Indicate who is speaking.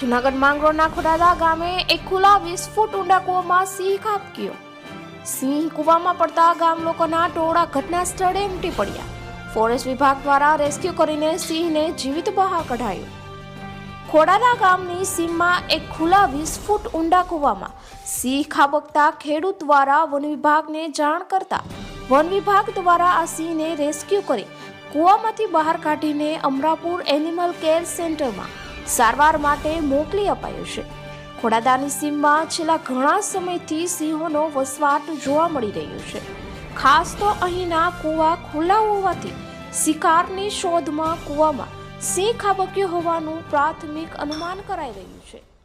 Speaker 1: જૂનાગઢ માંગરોળના ખોડાદા ગામે એક ખુલ્લા વીસ ફૂટ ઊંડા કૂવામાં સિંહ ખાબક્યો સિંહ કૂવામાં પડતા ગામ લોકોના ટોળા ઘટના સ્થળે ઉમટી પડ્યા. ફોરેસ્ટ વિભાગ દ્વારા રેસ્ક્યુ કરીને સિંહને જીવિત બહાર કઢાયો. ખોડાદા ગામની સીમમાં એક ખુલ્લા વીસ ફૂટ ઊંડા કૂવામાં સિંહ ખાબકતા ખેડૂત દ્વારા વન વિભાગને જાણ કરતા વન વિભાગ દ્વારા આ સિંહને રેસ્ક્યુ કરી કૂવામાંથી બહાર કાઢીને અમરાપુર એનિમલ કેર સેન્ટરમાં સારવાર માટે મોકલી અપાયો છે. ખોડાદાની સીમમાં છેલ્લા ઘણા સમયથી સિંહોનો વસવાટ જોવા મળી રહ્યો છે. ખાસ તો અહીંના કૂવા ખુલ્લા હોવાથી શિકારની શોધમાં કૂવામાં સિંહ ખાબક્યો હોવાનું પ્રાથમિક અનુમાન કરાઈ રહ્યું છે.